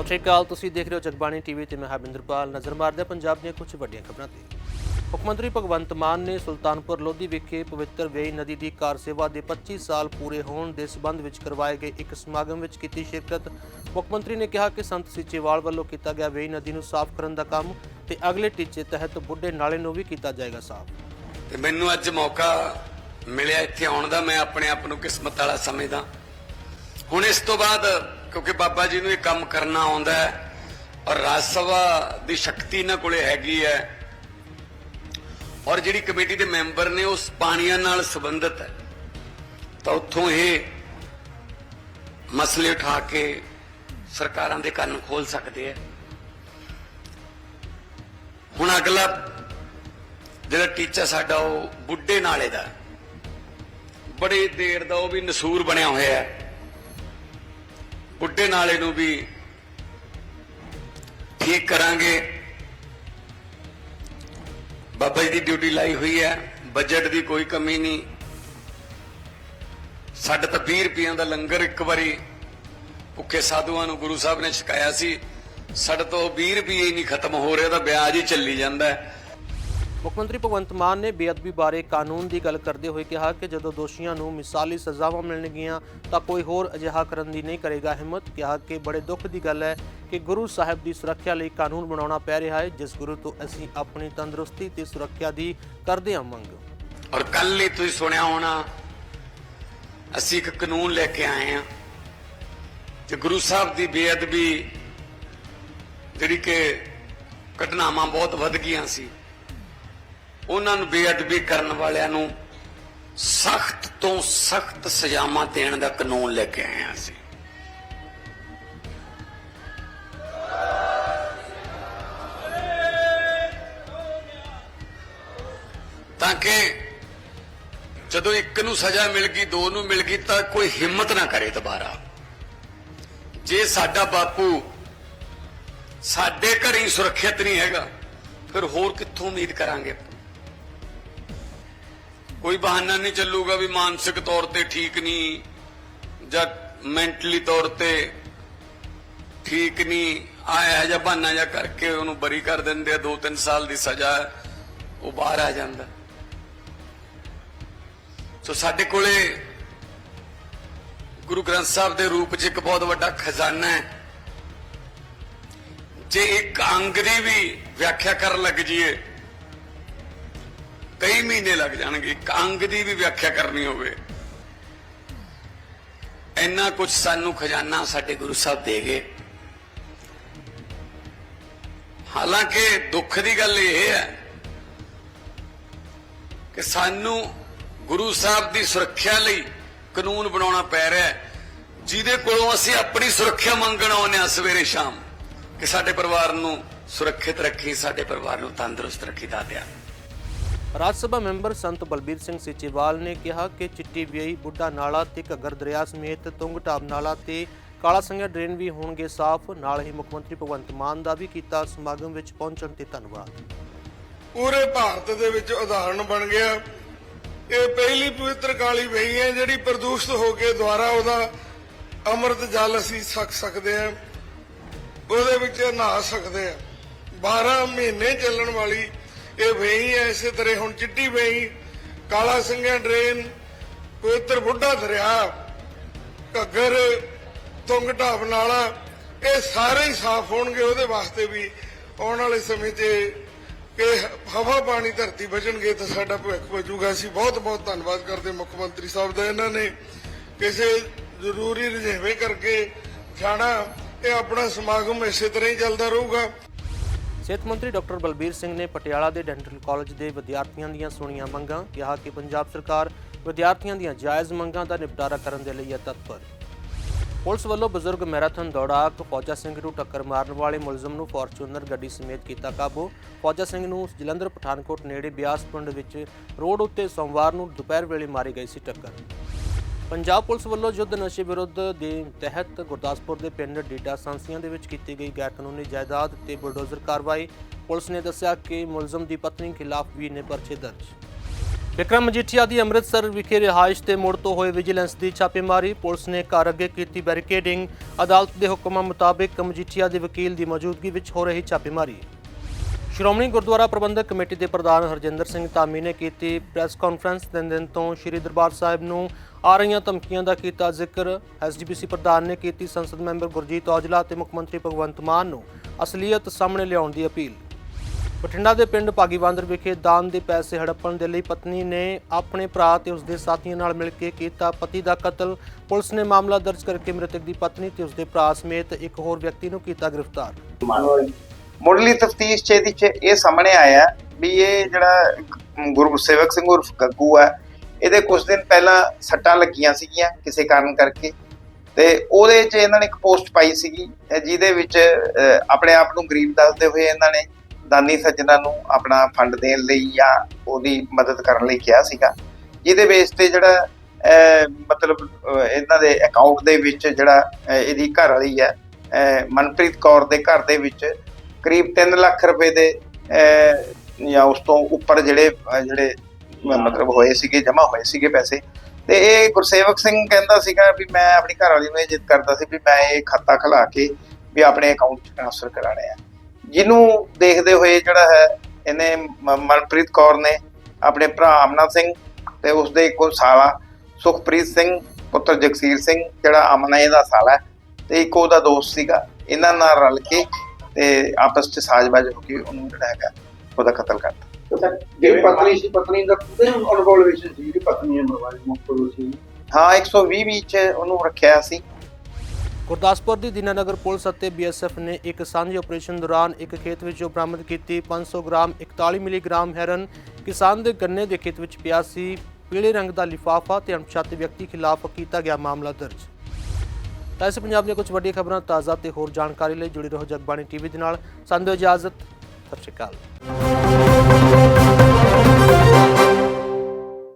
ਸਤਿ ਸ਼੍ਰੀ ਅਕਾਲ, ਤੁਸੀਂ ਦੇਖ ਰਹੇ ਹੋ ਜਗਬਾਣੀ ਟੀਵੀ ਤੇ ਮੈਂ ਹਰਬਿੰਦਰਪਾਲ ਨਜ਼ਰ ਮਾਰਦੇ ਪੰਜਾਬ ਦੀਆਂ ਕੁਝ ਵੱਡੀਆਂ ਖਬਰਾਂ ਤੇ। ਮੁੱਖ ਮੰਤਰੀ ਭਗਵੰਤ ਮਾਨ ਨੇ ਸੁਲਤਾਨਪੁਰ ਲੋਧੀ ਵਿਖੇ ਪਵਿੱਤਰ ਵੇਈ ਨਦੀ ਦੀ ਕਾਰ ਸੇਵਾ ਦੇ 25 ਸਾਲ ਪੂਰੇ ਹੋਣ ਦੇ ਸਬੰਧ ਵਿੱਚ ਕਰਵਾਏ ਗਏ ਇੱਕ ਸਮਾਗਮ ਵਿੱਚ ਕੀਤੀ ਸ਼ਿਰਕਤ। ਮੁੱਖ ਮੰਤਰੀ ਨੇ ਕਿਹਾ ਕਿ ਸੰਤ ਸੀਚੇਵਾਲ ਵੱਲੋਂ ਕੀਤਾ ਗਿਆ ਵੇਈ ਨਦੀ ਨੂੰ ਸਾਫ਼ ਕਰਨ ਦਾ ਕੰਮ ਤੇ ਅਗਲੇ ਟੀਚੇ ਤਹਿਤ ਬੁੱਢੇ ਨਾਲੇ ਨੂੰ ਵੀ ਕੀਤਾ ਜਾਏਗਾ ਸਾਫ਼। ਤੇ ਮੈਨੂੰ ਅੱਜ ਮੌਕਾ ਮਿਲਿਆ ਇੱਥੇ ਆਉਣ ਦਾ, ਮੈਂ ਆਪਣੇ ਆਪ ਨੂੰ ਕਿਸਮਤ ਵਾਲਾ ਸਮਝਦਾ। ਹੁਣ ਇਸ ਤੋਂ ਬਾਅਦ ਕਿਉਂਕਿ ਬਾਬਾ ਜੀ ਨੂੰ ਇਹ ਕੰਮ ਕਰਨਾ ਆਉਂਦਾ ਹੈ ਔਰ ਰਾਜ ਸਭਾ ਦੀ ਸ਼ਕਤੀ ਇਹਨਾਂ ਕੋਲੇ ਹੈਗੀ ਹੈ। ਔਰ ਜਿਹੜੀ ਕਮੇਟੀ ਦੇ ਮੈਂਬਰ ਨੇ ਉਸ ਪਾਣੀਆਂ ਨਾਲ ਸੰਬੰਧਿਤ ਹੈ। ਤਾਂ ਉੱਥੋਂ ਇਹ ਮਸਲੇ ਉਠਾ ਕੇ ਸਰਕਾਰਾਂ ਦੇ ਕੰਨ ਖੋਲ ਸਕਦੇ ਹੈ। ਹੁਣ ਅਗਲਾ ਜਿਹੜਾ ਟੀਚਾ ਸਾਡਾ ਉਹ ਬੁੱਢੇ ਨਾਲੇ ਦਾ ਬੜੇ ਦੇਰ ਦਾ ਉਹ ਵੀ ਨਸੂਰ ਬਣਿਆ ਹੋਇਆ ਹੈ। ਬੁੱਢੇ ਨਾਲੇ ਨੂੰ ਵੀ ਠੀਕ ਕਰਾਂਗੇ। ਬਾਬਾ ਜੀ ਦੀ ਡਿਊਟੀ ਲਾਈ ਹੋਈ ਹੈ ਬਜਟ ਦੀ ਕੋਈ ਕਮੀ ਨਹੀਂ। ਸਾਡੇ ਤਾਂ 20 ਰੁਪਈਆਂ ਦਾ ਲੰਗਰ ਇੱਕ ਵਾਰੀ ਭੁੱਖੇ ਸਾਧੂਆਂ ਨੂੰ ਗੁਰੂ ਸਾਹਿਬ ਨੇ ਛਕਾਇਆ ਸੀ। ਸਾਡੇ ਤੋਂ 20 ਰੁਪਏ ਹੀ ਨਹੀਂ ਖਤਮ ਹੋ ਰਿਹਾ ਤਾਂ ਵਿਆਜ ਹੀ ਚੱਲੀ ਜਾਂਦਾ ਹੈ। ਮੁੱਖ ਮੰਤਰੀ ਭਗਵੰਤ ਮਾਨ ਨੇ ਬੇਅਦਬੀ ਬਾਰੇ ਕਾਨੂੰਨ ਦੀ ਗੱਲ ਕਰਦੇ ਹੋਏ ਕਿਹਾ ਕਿ ਜਦੋਂ ਦੋਸ਼ੀਆਂ ਨੂੰ ਮਿਸਾਲੀ ਸਜ਼ਾਵਾਂ ਮਿਲਣਗੀਆਂ ਤਾਂ ਕੋਈ ਹੋਰ ਅਜਿਹਾ ਕਰਨ ਦੀ ਨਹੀਂ ਕਰੇਗਾ ਹਿੰਮਤ। ਕਿਹਾ ਕਿ ਬੜੇ ਦੁੱਖ ਦੀ ਗੱਲ ਹੈ ਕਿ ਗੁਰੂ ਸਾਹਿਬ ਦੀ ਸੁਰੱਖਿਆ ਲਈ ਕਾਨੂੰਨ ਬਣਾਉਣਾ ਪੈ ਰਿਹਾ ਹੈ, ਜਿਸ ਗੁਰੂ ਤੋਂ ਅਸੀਂ ਆਪਣੀ ਤੰਦਰੁਸਤੀ ਤੇ ਸੁਰੱਖਿਆ ਦੀ ਕਰਦੇ ਹਾਂ ਮੰਗ। ਔਰ ਕੱਲ ਹੀ ਤੁਸੀਂ ਸੁਣਿਆ ਹੋਣਾ, ਅਸੀਂ ਇੱਕ ਕਾਨੂੰਨ ਲੈ ਕੇ ਆਏ ਹਾਂ ਤੇ ਗੁਰੂ ਸਾਹਿਬ ਦੀ ਬੇਅਦਬੀ ਜਿਹੜੀ ਕਿ ਘਟਨਾਵਾਂ ਬਹੁਤ ਵੱਧ ਗਈਆਂ ਸੀ। ਉਹਨਾਂ ਨੂੰ ਬੇਅਦਬੀ ਕਰਨ ਵਾਲਿਆਂ ਨੂੰ ਸਖਤ ਤੋਂ ਸਖਤ ਸਜ਼ਾਵਾਂ ਦੇਣ ਦਾ ਕਾਨੂੰਨ ਲੈ ਕੇ ਆਏ ਹਾਂ ਅਸੀਂ। ਤਾਂ ਕਿ ਜਦੋਂ ਇੱਕ ਨੂੰ ਸਜ਼ਾ ਮਿਲ ਗਈ, ਦੋ ਨੂੰ ਮਿਲ ਗਈ, ਤਾਂ ਕੋਈ ਹਿੰਮਤ ਨਾ ਕਰੇ ਦੁਬਾਰਾ। ਜੇ ਸਾਡਾ ਬਾਪੂ ਸਾਡੇ ਘਰ ਹੀ ਸੁਰੱਖਿਅਤ ਨਹੀਂ ਹੈਗਾ, ਫਿਰ ਹੋਰ ਕਿੱਥੋਂ ਉਮੀਦ ਕਰਾਂਗੇ ਕੋਈ ਬਹਾਨਾ ਨਹੀਂ ਚੱਲੂਗਾ ਵੀ ਮਾਨਸਿਕ ਤੌਰ ਤੇ ਠੀਕ ਨਹੀਂ, ਜਾਂ ਮੈਂਟਲੀ ਤੌਰ ਤੇ ਠੀਕ ਨਹੀਂ ਆਇਆ ਜਾਂ ਬਹਾਨਾ ਜਾਂ ਕਰਕੇ ਉਹਨੂੰ ਬਰੀ ਕਰ ਦਿੰਦੇ ਆ 2-3 ਸਾਲ ਦੀ ਸਜ਼ਾ, ਉਹ ਬਾਹਰ ਆ ਜਾਂਦਾ। ਸੋ ਸਾਡੇ ਕੋਲੇ ਗੁਰੂ ਗ੍ਰੰਥ ਸਾਹਿਬ ਦੇ ਰੂਪ 'ਚ ਇੱਕ ਬਹੁਤ ਵੱਡਾ ਖਜ਼ਾਨਾ ਹੈ। ਜੇ ਇੱਕ ਅੰਗ ਦੀ ਵੀ ਵਿਆਖਿਆ ਕਰਨ ਲੱਗ ਜਾਈਏ ਕਈ ਮਹੀਨੇ ਲੱਗ ਜਾਣਗੇ, ਇੱਕ ਅੰਗ ਦੀ ਵੀ ਵਿਆਖਿਆ ਕਰਨੀ ਹੋਵੇ। ਇੰਨਾ ਕੁਝ ਸਾਨੂੰ ਖਜ਼ਾਨਾ ਸਾਡੇ ਗੁਰੂ ਸਾਹਿਬ ਦੇ ਗਏ। ਹਾਲਾਂਕਿ ਦੁੱਖ ਦੀ ਗੱਲ ਇਹ ਹੈ ਕਿ ਸਾਨੂੰ ਗੁਰੂ ਸਾਹਿਬ ਦੀ ਸੁਰੱਖਿਆ ਲਈ ਕਾਨੂੰਨ ਬਣਾਉਣਾ ਪੈ ਰਿਹਾ ਹੈ। ਜਿਹਦੇ ਕੋਲੋਂ ਅਸੀਂ ਆਪਣੀ ਸੁਰੱਖਿਆ ਮੰਗਣ ਆਉਂਦੇ ਹਾਂ ਸਵੇਰੇ ਸ਼ਾਮ, ਕਿ ਸਾਡੇ ਪਰਿਵਾਰ ਨੂੰ ਸੁਰੱਖਿਅਤ ਰੱਖੀ, ਸਾਡੇ ਪਰਿਵਾਰ ਨੂੰ ਤੰਦਰੁਸਤ ਰੱਖੀ ਦਾਤਿਆ ਰਾਜ ਸਭਾ ਮੈਂਬਰ ਸੰਤ ਬਲਬੀਰ ਸਿੰਘ ਸੀਚੇਵਾਲ ਨੇ ਕਿਹਾ ਕਿ ਚਿੱਟੀ ਵਿਆਹੀ ਬੁੱਢਾ ਨਾਲਾ ਤੇ ਘੱਗਰ ਦਰਿਆ ਸਮੇਤ ਤੁੰਗਟਾਬ ਨਾਲਾ ਤੇ ਕਾਲਾ ਸੰਘਿਆ ਡਰੇਨ ਵੀ ਹੋਣਗੇ ਸਾਫ਼। ਨਾਲ ਹੀ ਮੁੱਖ ਮੰਤਰੀ ਭਗਵੰਤ ਮਾਨ ਦਾ ਵੀ ਕੀਤਾ ਸਮਾਗਮ ਵਿੱਚ ਪਹੁੰਚਣ ਤੇ ਧੰਨਵਾਦ। ਪੂਰੇ ਭਾਰਤ ਦੇ ਵਿੱਚ ਉਦਾਹਰਣ ਬਣ ਗਿਆ। ਇਹ ਪਹਿਲੀ ਪਵਿੱਤਰ ਕਾਲੀ ਵਹੀ ਹੈ ਜਿਹੜੀ ਪ੍ਰਦੂਸ਼ਿਤ ਹੋ ਕੇ ਦੁਆਰਾ ਉਹਦਾ ਅੰਮ੍ਰਿਤ ਜਲ ਅਸੀਂ ਛਕ ਸਕਦੇ ਹਾਂ, ਉਹਦੇ ਵਿੱਚ ਨਹਾ ਸਕਦੇ ਹਾਂ। 12 ਮਹੀਨੇ ਚੱਲਣ ਵਾਲੀ ਇਹ ਵਹੀ ਹੈ ਇਸੇ ਤਰ੍ਹਾਂ ਹੁਣ ਚਿੱਟੀ ਵਹੀ ਕਾਲਾ ਸਿੰਘਿਆ ਡਰੇਨ, ਪਵਿੱਤਰ ਬੁੱਢਾ ਦਰਿਆ, ਘੱਗਰ, ਤੁੰਗ ਢਾਬ ਨਾਲਾ, ਇਹ ਸਾਰੇ ਹੀ ਸਾਫ਼ ਹੋਣਗੇ ਉਹਦੇ ਵਾਸਤੇ ਵੀ। ਆਉਣ ਵਾਲੇ ਸਮੇਂ 'ਚ ਕਿ ਹਵਾ ਪਾਣੀ ਧਰਤੀ ਬਚਣਗੇ ਤਾਂ ਸਾਡਾ ਭਵਿੱਖ ਬਚੂਗਾ ਅਸੀਂ ਬਹੁਤ ਬਹੁਤ ਧੰਨਵਾਦ ਕਰਦੇ ਮੁੱਖ ਮੰਤਰੀ ਸਾਹਿਬ ਦਾ, ਇਹਨਾਂ ਨੇ ਕਿਸੇ ਜ਼ਰੂਰੀ ਰੁਝੇਵੇਂ ਕਰਕੇ ਜਾਣਾ। ਇਹ ਆਪਣਾ ਸਮਾਗਮ ਇਸੇ ਤਰ੍ਹਾਂ ਹੀ ਚੱਲਦਾ ਰਹੂਗਾ। ਸਿਹਤ ਮੰਤਰੀ ਡਾਕਟਰ ਬਲਬੀਰ ਸਿੰਘ ਨੇ ਪਟਿਆਲਾ ਦੇ ਡੈਂਟਲ ਕਾਲਜ ਦੇ ਵਿਦਿਆਰਥੀਆਂ ਦੀਆਂ ਸੁਣੀਆਂ ਮੰਗਾਂ ਕਿਹਾ ਕਿ ਪੰਜਾਬ ਸਰਕਾਰ ਵਿਦਿਆਰਥੀਆਂ ਦੀਆਂ ਜਾਇਜ਼ ਮੰਗਾਂ ਦਾ ਨਿਪਟਾਰਾ ਕਰਨ ਦੇ ਲਈ ਹੈ ਤਤਪਰ ਪੁਲਿਸ ਵੱਲੋਂ ਬਜ਼ੁਰਗ ਮੈਰਾਥਨ ਦੌੜਾਕ ਫੌਜਾ ਸਿੰਘ ਨੂੰ ਟੱਕਰ ਮਾਰਨ ਵਾਲੇ ਮੁਲਜ਼ਮ ਨੂੰ ਫੋਰਚੂਨਰ ਗੱਡੀ ਸਮੇਤ ਕੀਤਾ ਕਾਬੂ। ਫੌਜਾ ਸਿੰਘ ਨੂੰ ਜਲੰਧਰ ਪਠਾਨਕੋਟ ਨੇੜੇ ਬਿਆਸ ਪਿੰਡ ਵਿੱਚ ਰੋਡ ਉੱਤੇ ਸੋਮਵਾਰ ਨੂੰ ਦੁਪਹਿਰ ਵੇਲੇ ਮਾਰੀ ਗਈ ਸੀ ਟੱਕਰ। ਪੰਜਾਬ ਪੁਲਿਸ ਵੱਲੋਂ ਯੁੱਧ ਨਸ਼ੇ ਵਿਰੁੱਧ ਦੇ ਤਹਿਤ ਗੁਰਦਾਸਪੁਰ ਦੇ ਪਿੰਡ ਡੀਡਾ ਸਾਂਸੀਆਂ ਦੇ ਵਿੱਚ ਕੀਤੀ ਗਈ ਗੈਰਕਾਨੂੰਨੀ ਜਾਇਦਾਦ ਤੇ ਬੁਲਡੋਜ਼ਰ ਕਾਰਵਾਈ। ਪੁਲਿਸ ਨੇ ਦੱਸਿਆ ਕਿ ਮੁਲਜ਼ਮ ਦੀ ਪਤਨੀ ਖਿਲਾਫ ਵੀ ਨੇ ਪਰਚੇ ਦਰਜ। ਵਿਕਰਮ ਮਜੀਠੀਆ ਦੀ ਅੰਮ੍ਰਿਤਸਰ ਵਿਖੇ ਰਿਹਾਇਸ਼ ਤੇ ਮੁੜ ਤੋਂ ਹੋਏ ਵਿਜੀਲੈਂਸ ਦੀ ਛਾਪੇਮਾਰੀ। ਪੁਲਿਸ ਨੇ ਘਰ ਅੱਗੇ ਕੀਤੀ ਬੈਰੀਕੇਡਿੰਗ। ਅਦਾਲਤ ਦੇ ਹੁਕਮਾਂ ਮੁਤਾਬਿਕ ਮਜੀਠੀਆ ਦੇ ਵਕੀਲ ਦੀ ਮੌਜੂਦਗੀ ਵਿੱਚ ਹੋ ਰਹੀ ਛਾਪੇਮਾਰੀ। ਸ਼੍ਰੋਮਣੀ ਗੁਰਦੁਆਰਾ ਪ੍ਰਬੰਧਕ ਕਮੇਟੀ ਦੇ ਪ੍ਰਧਾਨ ਹਰਜਿੰਦਰ ਸਿੰਘ ਧਾਮੀ ਨੇ ਕੀਤੀ ਪ੍ਰੈਸ ਕਾਨਫਰੰਸ ਤਿੰਨ ਦਿਨ ਤੋਂ ਸ੍ਰੀ ਦਰਬਾਰ ਸਾਹਿਬ ਨੂੰ ਆ ਰਹੀਆਂ ਧਮਕੀਆਂ ਦਾ ਕੀਤਾ ਜ਼ਿਕਰ। ਐਸਜੀਪੀਸੀ ਪ੍ਰਧਾਨ ਨੇ ਕੀਤੀ ਸੰਸਦ ਮੈਂਬਰ ਗੁਰਜੀਤ ਔਜਲਾ ਤੇ ਮੁੱਖ ਮੰਤਰੀ ਭਗਵੰਤ ਮਾਨ ਨੂੰ ਅਸਲੀਅਤ ਸਾਹਮਣੇ ਲਿਆਉਣ ਦੀ ਅਪੀਲ। ਬਠਿੰਡਾ ਦੇ ਪਿੰਡ ਭਾਗੀਵਾਂਦਰ ਵਿਖੇ ਦਾਨ ਦੇ ਪੈਸੇ ਹੜੱਪਣ ਦੇ ਲਈ ਪਤਨੀ ਨੇ ਆਪਣੇ ਭਰਾ ਤੇ ਉਸਦੇ ਸਾਥੀਆਂ ਨਾਲ ਮਿਲ ਕੇ ਕੀਤਾ ਪਤੀ ਦਾ ਕਤਲ। ਪੁਲਿਸ ਨੇ ਮਾਮਲਾ ਦਰਜ ਕਰਕੇ ਮ੍ਰਿਤਕ ਦੀ ਪਤਨੀ ਤੇ ਉਸਦੇ ਭਰਾ ਸਮੇਤ ਇੱਕ ਹੋਰ ਵਿਅਕਤੀ ਨੂੰ ਕੀਤਾ ਗ੍ਰਿਫਤਾਰ। ਮੁੱਢਲੀ ਤਫਤੀਸ਼ ਚ ਇਹਦੇ ਚ ਇਹ ਸਾਹਮਣੇ ਆਇਆ ਵੀ ਇਹ ਜਿਹੜਾ ਗੁਰੂ ਸੇਵਕ ਸਿੰਘ ਉਰਫ ਗੱਗੂ ਹੈ ਇਹਦੇ ਕੁਝ ਦਿਨ ਪਹਿਲਾਂ ਸੱਟਾਂ ਲੱਗੀਆਂ ਸੀਗੀਆਂ ਕਿਸੇ ਕਾਰਨ ਕਰਕੇ ਤੇ ਉਹਦੇ ਚ ਇਹਨਾਂ ਨੇ ਇੱਕ ਪੋਸਟ ਪਾਈ ਸੀਗੀ ਜਿਹਦੇ ਵਿੱਚ ਆਪਣੇ ਆਪ ਨੂੰ ਗਰੀਬ ਦੱਸਦੇ ਹੋਏ ਇਹਨਾਂ ਨੇ ਦਾਨੀ ਸੱਜਣਾ ਨੂੰ ਆਪਣਾ ਫੰਡ ਦੇਣ ਲਈ ਜਾਂ ਉਹਦੀ ਮਦਦ ਕਰਨ ਲਈ ਕਿਹਾ ਸੀਗਾ। ਜਿਹਦੇ ਬੇਸ ਤੇ ਜਿਹੜਾ ਮਤਲਬ ਇਹਨਾਂ ਦੇ ਅਕਾਊਂਟ ਦੇ ਵਿੱਚ ਜਿਹੜਾ ਇਹਦੀ ਘਰ ਵਾਲੀ ਹੈ ਮਨਪ੍ਰੀਤ ਕੌਰ ਦੇ ਘਰ ਦੇ ਵਿੱਚ ਕਰੀਬ 3 ਲੱਖ ਰੁਪਏ ਦੇ ਅਹ, ਜਾਂ ਉਸ ਤੋਂ ਉੱਪਰ ਜਿਹੜੇ ਜਿਹੜੇ ਮਤਲਬ ਹੋਏ ਸੀਗੇ ਜਮ੍ਹਾਂ ਹੋਏ ਸੀਗੇ ਪੈਸੇ। ਤੇ ਇਹ ਗੁਰਸੇਵਕ ਸਿੰਘ ਕਹਿੰਦਾ ਸੀਗਾ ਵੀ ਮੈਂ ਆਪਣੀ ਘਰ ਵਾਲੀ ਨੂੰ ਇਹ ਜਿੱਦ ਕਰਦਾ ਸੀ ਵੀ ਮੈਂ ਇਹ ਖਾਤਾ ਖੁਲਾ ਕੇ ਵੀ ਆਪਣੇ ਅਕਾਊਂਟ 'ਚ ਟ੍ਰਾਂਸਫਰ ਕਰਾਣੇ ਆ। ਜਿਹਨੂੰ ਦੇਖਦੇ ਹੋਏ ਜਿਹੜਾ ਹੈ ਇਹਨੇ ਮਨਪ੍ਰੀਤ ਕੌਰ ਨੇ ਆਪਣੇ ਭਰਾ ਅਮਨਾ ਸਿੰਘ ਤੇ ਉਸਦੇ ਇੱਕੋ ਸਾਲਾ ਸੁਖਪ੍ਰੀਤ ਸਿੰਘ ਪੁੱਤਰ ਜਗਸੀਰ ਸਿੰਘ ਜਿਹੜਾ ਅਮਨਾ ਇਹਦਾ ਸਾਲਾ ਹੈ ਤੇ ਇੱਕ ਉਹਦਾ ਦੋਸਤ ਸੀਗਾ। ਇਹਨਾਂ ਨਾਲ ਰਲ ਕੇ ਤੇ ਆਪਸ 'ਚ ਸਾਜ਼ਬਾਜ਼ ਹੋ ਕੇ ਉਹਨੂੰ ਜਿਹੜਾ ਹੈਗਾ ਉਹਦਾ ਕਤਲ ਕਰਤਾ। ਜਿਹੜੀ ਪਤਨੀ ਸੀ ਪਤਨੀ ਦਾ ਪੂਰੇ ਇਨਵੋਲਵੇਸ਼ਨ ਸੀ ਜਿਹੜੀ ਪਤਨੀ ਹੈ ਮਰਵਾਈ ਮੁਕਤਲ ਸੀ। ਹਾਂ 120 ਵਿੱਚ ਉਹਨੂੰ ਰੱਖਿਆ ਸੀ। ਗੁਰਦਾਸਪੁਰ ਦੀ ਦੀਨਾਨਗਰ ਪੁਲਿਸ ਅਤੇ ਬੀਐਸਐਫ ਨੇ ਇੱਕ ਸਾਂਝੇ ਆਪਰੇਸ਼ਨ ਦੌਰਾਨ ਇੱਕ ਖੇਤ ਵਿੱਚੋਂ ਬਰਾਮਦ ਕੀਤੀ 500 ਗ੍ਰਾਮ 41 ਮਿਲੀਗ੍ਰਾਮ ਹੈਰਨ ਕਿਸਾਨ ਦੇ ਗੰਨੇ ਦੇ ਖੇਤ ਵਿੱਚ ਪਿਆ ਸੀ ਪੀਲੇ ਰੰਗ ਦਾ ਲਿਫਾਫਾ ਤੇ ਅਣਪਛਾਤੇ ਵਿਅਕਤੀ ਖਿਲਾਫ ਕੀਤਾ ਗਿਆ ਮਾਮਲਾ ਦਰਜ। ਤਾਂ ਇਸ ਪੰਜਾਬ ਦੀਆਂ ਕੁਝ ਵੱਡੀਆਂ ਖਬਰਾਂ ਤਾਜ਼ਾ ਤੇ ਹੋਰ ਜਾਣਕਾਰੀ ਲਈ ਜੁੜੀ ਰਹੋ ਜਗਬਾਣੀ ਟੀਵੀ ਦੇ ਨਾਲ। ਸੰਦੋ ਇਜਾਜ਼ਤ ਸਤਿ ਸ਼੍ਰੀ ਅਕਾਲ।